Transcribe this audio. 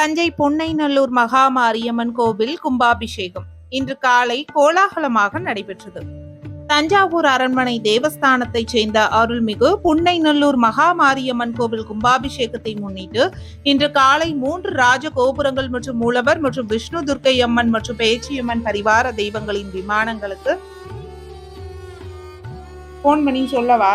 தஞ்சை பொன்னைநல்லூர் மகா மாரியம்மன் கோவில் கும்பாபிஷேகம் இன்று காலை கோலாகலமாக நடைபெற்றது. தஞ்சாவூர் அரண்மனை தேவஸ்தானத்தைச் சேர்ந்த அருள்மிகு புன்னைநல்லூர் மகாமாரியம்மன் கோவில் கும்பாபிஷேகத்தை முன்னிட்டு இன்று காலை மூன்று ராஜ கோபுரங்கள் மற்றும் மூலவர் மற்றும் விஷ்ணு துர்க்கை அம்மன் மற்றும் பேச்சியம்மன் பரிவார தெய்வங்களின் விமானங்களுக்கு போன் பண்ணி சொல்லவா?